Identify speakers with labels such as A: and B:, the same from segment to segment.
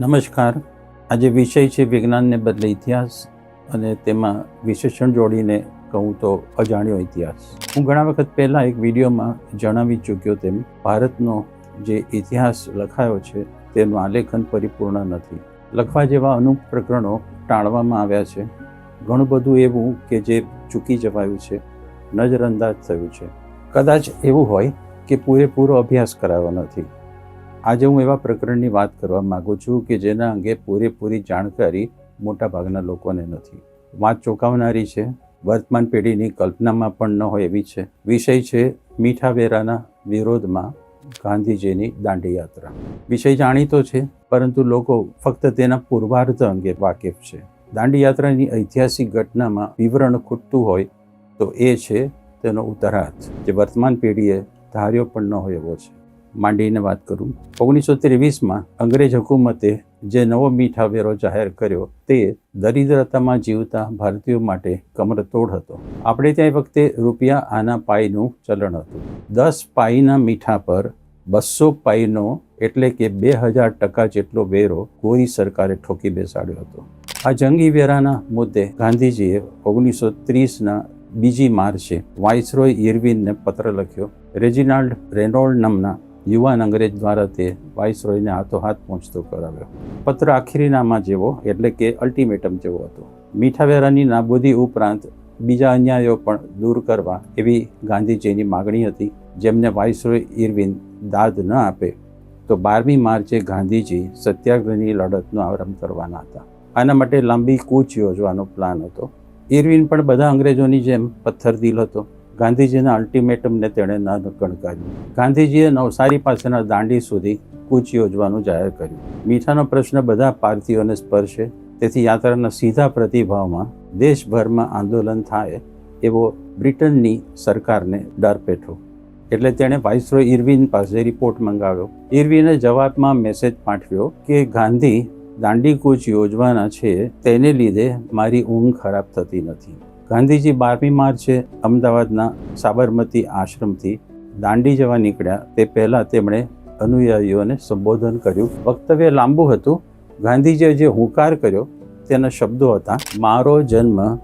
A: નમસ્કાર. આજે વિષય છે વિજ્ઞાનને બદલે ઇતિહાસ અને તેમાં વિશેષણ જોડીને કહું તો અજાણ્યો ઇતિહાસ. હું ઘણા વખત પહેલાં એક વિડીયોમાં જણાવી ચૂક્યો તેમ, ભારતનો જે ઇતિહાસ લખાયો છે તેનું આલેખન પરિપૂર્ણ નથી. લખવા જેવા અનુપ પ્રકરણો ટાળવામાં આવ્યા છે. ઘણું બધું એવું કે જે ચૂકી જવાયું છે, નજરઅંદાજ થયું છે. કદાચ એવું હોય કે પૂરેપૂરો અભ્યાસ કરાયો નથી. આજે હું એવા પ્રકરણની વાત કરવા માગું છું કે જેના અંગે પૂરેપૂરી જાણકારી મોટાભાગના લોકોને નથી. વાત ચોંકાવનારી છે. વર્તમાન પેઢીની કલ્પનામાં પણ ન હોય એવી છે. વિષય છે મીઠા વેરાના વિરોધમાં ગાંધીજીની દાંડી યાત્રા વિષય જાણીતો છે, પરંતુ લોકો ફક્ત તેના પૂર્વાર્ધ અંગે વાકેફ છે. દાંડી યાત્રાની ઐતિહાસિક ઘટનામાં વિવરણ ખૂટતું હોય તો એ છે તેનો ઉત્તરાર્થ જે વર્તમાન પેઢીએ ધાર્યો પણ ન હોય એવો છે. માંડીને વાત કરું. ઓગણીસો ત્રેવીસમાં અંગ્રેજ હુકુમતે જે નવો મીઠા વેરો જાહેર કર્યો તે દરિદ્રતામાં જીવતા ભારતીયો માટે કમરતોડ હતો. આપણે ત્યાં વખતે રૂપિયા આના પાઈનું ચલણ હતું. દસ પાઈના મીઠા પર બસો પાઈનો એટલે કે બે હજાર ટકા જેટલો વેરો કોઈ સરકારે ઠોકી બેસાડ્યો હતો. આ જંગી વેરાના મુદ્દે ગાંધીજીએ ઓગણીસો ત્રીસના બીજી માર્ચે વાઇસરોય ઇરવિનને પત્ર લખ્યો. રેજિનાલ્ડ રેનોલ્ડ નામના યુવાન અંગ્રેજ દ્વારા તે વાઇસરોયને હાથોહાથ પહોંચતો કરાવ્યો. પત્ર આખરીનામાં જેવો, એટલે કે અલ્ટિમેટમ જેવો હતો. મીઠાવેરાની નાબૂદી ઉપરાંત બીજા અન્યાયો પણ દૂર કરવા એવી ગાંધીજીની માગણી હતી. જેમને વાઇસરોય ઇરવિન દાદ ન આપે, તો બારમી માર્ચે ગાંધીજી સત્યાગ્રહની લડતનો આરંભ કરવાના હતા. આના માટે લાંબી કૂચ યોજવાનો પ્લાન હતો. ઇરવિન પણ બધા અંગ્રેજોની જેમ પથ્થર દિલ હતો. ગાંધીજીના અલ્ટિમેટમને તેણે ન ગણકાર્યું. ગાંધીજીએ નવસારી પાસેના દાંડી સુધી કૂચ યોજવાનું જાહેર કર્યું. મીઠાનો પ્રશ્ન બધા ભારતીયોને સ્પર્શે, તેથી યાત્રાના સીધા પ્રતિભાવમાં દેશભરમાં આંદોલન થાય એવો બ્રિટનની સરકારને ડર પેઠો. એટલે તેણે વાઇસરોય ઇરવિન પાસે રિપોર્ટ મંગાવ્યો. ઇરવિને જવાબમાં મેસેજ પાઠવ્યો કે, ગાંધી, દાંડી કૂચ યોજવાના છે, તેને લીધે મારી ઊંઘ ખરાબ થતી નથી. ગાંધીજી બારમી માર્ચે અમદાવાદના સાબરમતી આશ્રમથી દાંડી જવા નીકળ્યા. તે પહેલાં તેમણે અનુયાયીઓને સંબોધન કર્યું. વક્તવ્ય લાંબુ હતું. ગાંધીજીએ જે હુંકાર કર્યો, તેના શબ્દો હતા, મારો જન્મ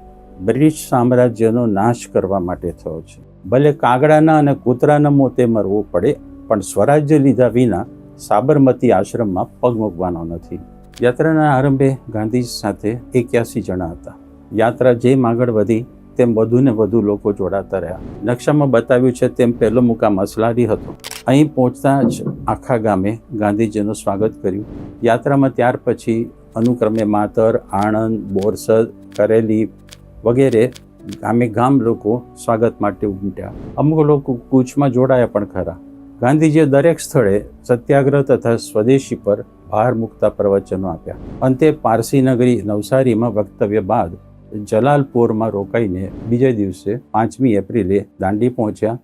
A: બ્રિટિશ સામ્રાજ્યનો નાશ કરવા માટે થયો છે. ભલે કાગડાના અને કૂતરાના મોતે મરવું પડે, પણ સ્વરાજ્ય લીધા વિના સાબરમતી આશ્રમમાં પગ મૂકવાનો નથી. યાત્રાના આરંભે ગાંધીજી સાથે એક્યાસી જણા હતા. યાત્રા જેમ આગળ વધી, તેમ વધુ ને વધુ લોકો જોડાતા રહ્યા. નકશામાં બતાવ્યું છે તેમ પહેલો મુકામ અસલારી હતો. અહીં પહોંચતા જ આખા ગામે ગાંધીજીનું સ્વાગત કર્યું. યાત્રામાં ત્યાર પછી અનુક્રમે માતર, આણંદ, બોરસદ, કરેલી વગેરે ગામે ગામ લોકો સ્વાગત માટે ઉમટ્યા. અમુક લોકો કૂચમાં જોડાયા પણ ખરા. ગાંધીજીએ દરેક સ્થળે સત્યાગ્રહ તથા સ્વદેશી પર ભાર મૂકતા પ્રવચનો આપ્યા. અંતે પારસી નગરી નવસારીમાં વક્તવ્ય બાદ જલાલપુરમાં રોકાઈને બીજા દિવસે પાંચમી એપ્રિલે દાંડી પહોંચ્યા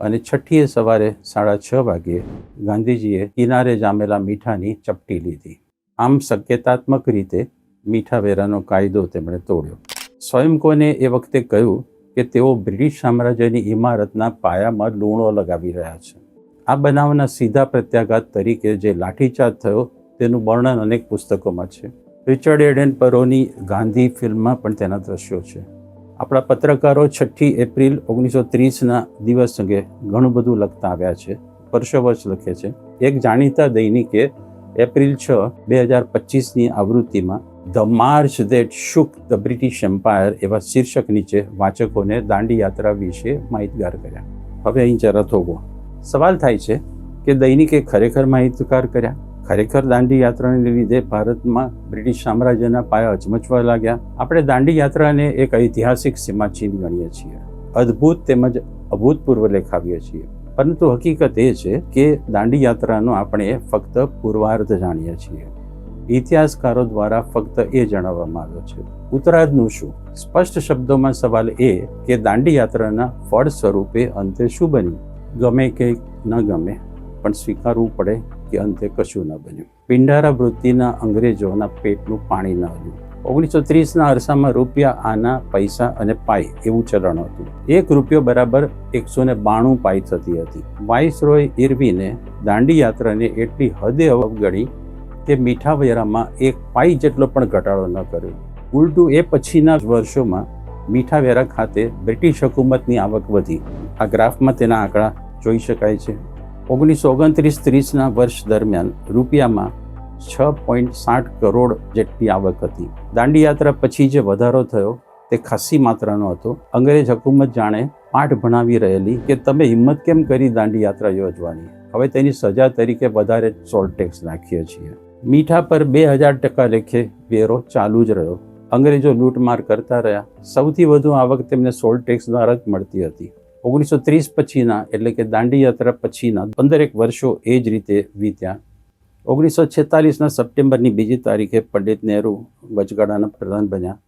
A: અને છઠ્ઠીએ સવારે સાડા છ વાગ્યે ગાંધીજીએ કિનારે જામેલા મીઠાની ચપટી લીધી. આમ સંકેતાત્મક રીતે મીઠા વેરાનો કાયદો તેમણે તોડ્યો. સ્વયંકોને એ વખતે કહ્યું કે તેઓ બ્રિટિશ સામ્રાજ્યની ઇમારતના પાયામાં લૂણો લગાવી રહ્યા છે. આ બનાવના સીધા પ્રત્યાઘાત તરીકે જે લાઠીચાર્જ થયો તેનું વર્ણન અનેક પુસ્તકોમાં છે. રિચર્ડ એડેન પરોની ગાંધી ફિલ્મમાં પણ તેના દ્રશ્યો છે. આપણા પત્રકારો છઠ્ઠી એપ્રિલ ઓગણીસો ત્રીસના દિવસ અંગે ઘણું બધું લખતા આવ્યા છે, વર્ષોવર્ષ લખે છે. એક જાણીતા દૈનિકે એપ્રિલ છ, બે હજાર પચીસની આવૃત્તિમાં, the march that shook the British Empire એવા શીર્ષક નીચે વાચકોને દાંડી યાત્રા વિશે માહિતગાર કર્યા. હવે અહીં જરા થોગો સવાલ થાય છે કે દૈનિકે ખરેખર માહિતગાર કર્યા? ખરેખર દાંડી યાત્રાને લીધે ભારતમાં બ્રિટિશ સામ્રાજ્યના પાયા અજમચવા લાગ્યા. આપણે દાંડી યાત્રાને એક ઐતિહાસિક સીમાચિહ્ન ગણીએ છીએ. અદ્ભુત તેમજ અભૂતપૂર્વ લેખાવીએ છીએ. પરંતુ હકીકત એ છે કે દાંડી યાત્રાનો આપણે ફક્ત પૂર્વાર્ધ જાણીએ છીએ. ઇતિહાસકારો દ્વારા ફક્ત એ જણાવવામાં આવ્યો છે. ઉત્તરાર્ધનું શું? સ્પષ્ટ શબ્દોમાં સવાલ એ કે દાંડી યાત્રાના ફળ સ્વરૂપે અંતે શું બન્યું? ગમે કે ન ગમે, પણ સ્વીકારવું પડે કે અંતે કશું ન બન્યું. પિંડારા વૃત્તિના અંગ્રેજોના પેટનું પાણી ન હલ્યું. ઓગણીસો ત્રીસના અરસામાં રૂપિયા, આના, પૈસા અને પાઈ એવું ચલણ હતું. એક રૂપિયો બરાબર એકસો ને બાણું પાઈ થતી હતી. વાઇસરોય ઇરવીને દાંડી યાત્રાને એટલી હદે અવગણી કે મીઠા વેરામાં એક પાઈ જેટલો પણ ઘટાડો ન કર્યો. ઉલટું એ પછીના વર્ષોમાં મીઠા વેરા ખાતે બ્રિટિશ હકુમતની આવક વધી. આ ગ્રાફમાં તેના આંકડા જોઈ શકાય છે. ઓગણીસો ઓગણત્રીસ ત્રીસના વર્ષ દરમિયાન રૂપિયામાં છ પોઈન્ટ સાઠ કરોડ જેટલી આવક હતી. દાંડી યાત્રા પછી જે વધારો થયો તે ખાસી માત્રાનો હતો. અંગ્રેજ હકુમત જાણે પાઠ ભણાવી રહેલી કે તમે હિંમત કેમ કરી દાંડી યાત્રા યોજવાની? હવે તેની સજા તરીકે વધારે સોલ્ટ ટેક્સ નાખીએ છીએ. મીઠા પર બે હજાર ટકા લેખે વેરો ચાલુ જ રહ્યો. અંગ્રેજો લૂંટમાર કરતા રહ્યા. સૌથી વધુ આવક તેમને સોલ્ટ ટેક્સ દ્વારા જ મળતી હતી. ઓગણીસો ત્રીસ પછીના એટલે કે દાંડી યાત્રા પછીના પંદરેક વર્ષો એ જ રીતે વીત્યા. ઓગણીસો છેતાલીસના સપ્ટેમ્બરની બીજી તારીખે પંડિત નહેરુ વચગાળાના પ્રધાન બન્યા.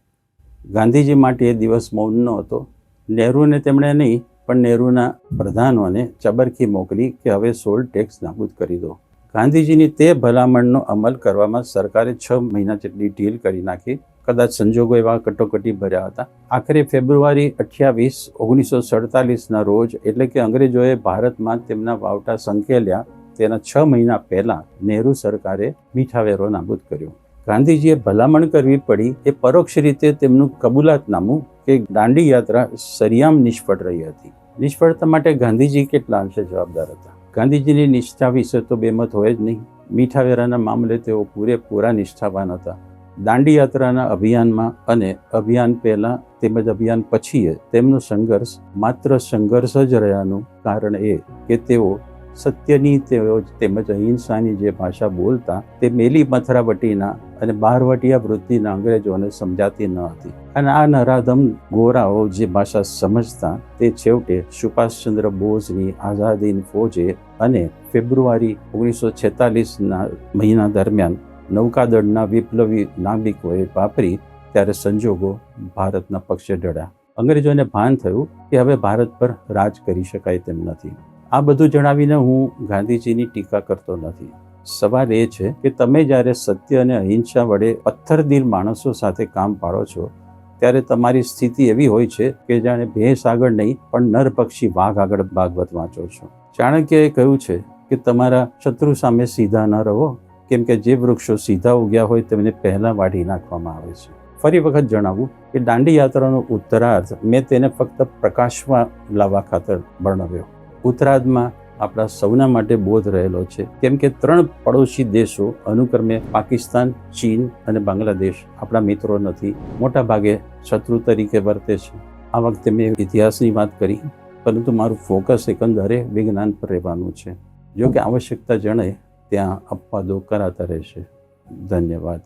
A: ગાંધીજી માટે એ દિવસ મૌનનો હતો. નહેરુને તેમણે નહીં, પણ નહેરુના પ્રધાનોને ચબરખી મોકલી કે હવે સોલ ટેક્સ નાબૂદ કરી દો. ગાંધીજીની તે ભલામણનો અમલ કરવામાં સરકારે છ મહિના જેટલી ઢીલ કરી નાખી. કદાચ સંજોગો એવા કટોકટી ભર્યા હતા. આખરે ફેબ્રુઆરી અઠ્યાવીસ ઓગણીસો સડતાલીસના રોજ એટલે કે અંગ્રેજોએ ભારતમાં તેમના વાવટા સંકેલ્યા તેના છ મહિના પહેલા નહેરુ સરકારે મીઠા વેરો નાબૂદ કર્યો. ગાંધીજીએ ભલામણ કરવી પડી એ પરોક્ષ રીતે તેમનું કબૂલાતનામું કે દાંડી યાત્રા સરિયામ નિષ્ફળ રહી હતી. નિષ્ફળતા માટે ગાંધીજી કેટલા અંશે જવાબદાર હતા? ગાંધીજીની નિષ્ઠા વિશે તો બેમત હોય જ નહીં. મીઠા વેરાના મામલે તેઓ પૂરેપૂરા નિષ્ઠાવાન હતા. દાંડી યાત્રાના અભિયાનમાં અને અભિયાન પહેલા તેમજ અભિયાન પછીએ તેમનો સંઘર્ષ માત્ર સંઘર્ષ જ રહ્યાનું કારણ એ કે તેઓ સત્યની તેઓ તેમજ અહિંસાની જે ભાષા બોલતા તે મેલી મથરાવટીના અને બહારવટીયા વૃત્તિના અંગ્રેજોને સમજાતી ન હતી. અને આ નરાધમ ગોરાઓ જે ભાષા સમજતા તે છેવટે સુભાષચંદ્ર બોઝની આઝાદીની ફોજે અને ફેબ્રુઆરી ઓગણીસો છેતાલીસના મહિના દરમિયાન નૌકાદળના વિપ્લવી નાગરિકોએ વાપરી ત્યારે સંજોગો ભારતના પક્ષે ઢળ્યા. અંગ્રેજોને ભાન થયું કે હવે ભારત પર રાજ કરી શકાય તેમ નથી. આ બધું જણાવીને હું ગાંધીજીની ટીકા કરતો નથી. સવાલ એ છે કે તમે જ્યારે સત્ય અને અહિંસા વડે પથ્થરદીર માણસો સાથે કામ પાડો છો, ત્યારે તમારી સ્થિતિ એવી હોય છે કે જાણે ભેંસ આગળ નહીં, પણ નર પક્ષી વાઘ આગળ ભાગવત વાંચો છો. ચાણક્યએ કહ્યું છે કે તમારા શત્રુ સામે સીધા ન રહો કેમ કે જે વૃક્ષો સીધા ઉગ્યા હોય તેમને પહેલાં વાઢી નાખવામાં આવે છે. ફરી વખત જણાવું કે દાંડી યાત્રાનો ઉત્તરાર્ધ મેં તેને ફક્ત પ્રકાશમાં લાવવા ખાતર વર્ણવ્યો. ઉત્તરાર્ધમાં આપણા સૌના માટે બોધ રહેલો છે. કેમ કે ત્રણ પડોશી દેશો, અનુક્રમે પાકિસ્તાન, ચીન અને બાંગ્લાદેશ, આપણા મિત્રો નથી, મોટા ભાગે શત્રુ તરીકે વર્તે છે. આ વખતે મેં ઇતિહાસની વાત કરી, પરંતુ મારું ફોકસ એકંદરે વિજ્ઞાન પર રહેવાનું છે. જો કે આવશ્યકતા જણાય ત્યાં અપવાદો કરાતા રહેશે. ધન્યવાદ.